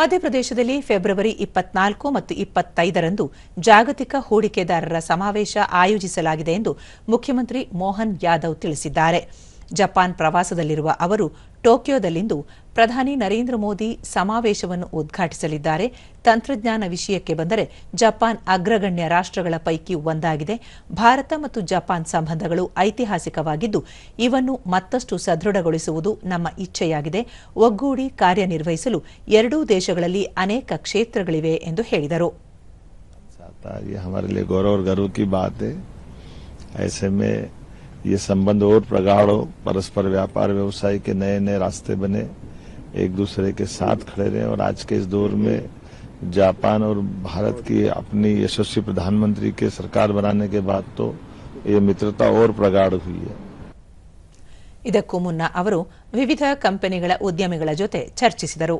ಮಧ್ಯಪ್ರದೇಶದಲ್ಲಿ ಫೆಬ್ರವರಿ ಇಪ್ಪತ್ನಾಲ್ಕು ಮತ್ತು ಇಪ್ಪತ್ತೈದರಂದು ಜಾಗತಿಕ ಹೂಡಿಕೆದಾರರ ಸಮಾವೇಶ ಆಯೋಜಿಸಲಾಗಿದೆ ಎಂದು ಮುಖ್ಯಮಂತ್ರಿ ಮೋಹನ್ ಯಾದವ್ ತಿಳಿಸಿದ್ದಾರೆ. ಜಪಾನ್ ಪ್ರವಾಸದಲ್ಲಿರುವ ಅವರು ಟೋಕಿಯೋದಲ್ಲಿಂದು ಪ್ರಧಾನಿ ನರೇಂದ್ರ ಮೋದಿ ಸಮಾವೇಶವನ್ನು ಉದ್ಘಾಟಿಸಲಿದ್ದಾರೆ ತಂತ್ರಜ್ಞಾನ ವಿಷಯಕ್ಕೆ ಬಂದರೆ ಜಪಾನ್ ಅಗ್ರಗಣ್ಯ ರಾಷ್ಟ್ರಗಳ ಪೈಕಿ ಒಂದಾಗಿದೆ ಭಾರತ ಮತ್ತು ಜಪಾನ್ ಸಂಬಂಧಗಳು ಐತಿಹಾಸಿಕವಾಗಿದ್ದು ಇವನ್ನು ಮತ್ತಷ್ಟು ಸದೃಢಗೊಳಿಸುವುದು ನಮ್ಮ ಇಚ್ಛೆಯಾಗಿದೆ ಒಗ್ಗೂಡಿ ಕಾರ್ಯನಿರ್ವಹಿಸಲು ಎರಡೂ ದೇಶಗಳಲ್ಲಿ ಅನೇಕ ಕ್ಷೇತ್ರಗಳಿವೆ ಎಂದು ಹೇಳಿದರು चाहता है ये हमारे लिए गौरव और गर्व की बात है ऐसे में ये संबंध और प्रगाढ़ हो परस्पर व्यापार व्यवसाय के नए नए रास्ते बने एक दूसरे के साथ खड़े रहे और आज के इस दौर में जापान और भारत की अपनी यशस्वी प्रधानमंत्री के सरकार बनाने के बाद तो ये मित्रता और प्रगाढ़ हुई है ಇದಕ್ಕೂ ಮುನ್ನ ಅವರು ವಿವಿಧ ಕಂಪನಿಗಳ ಉದ್ಯಮಿಗಳ ಜೊತೆ ಚರ್ಚಿಸಿದರು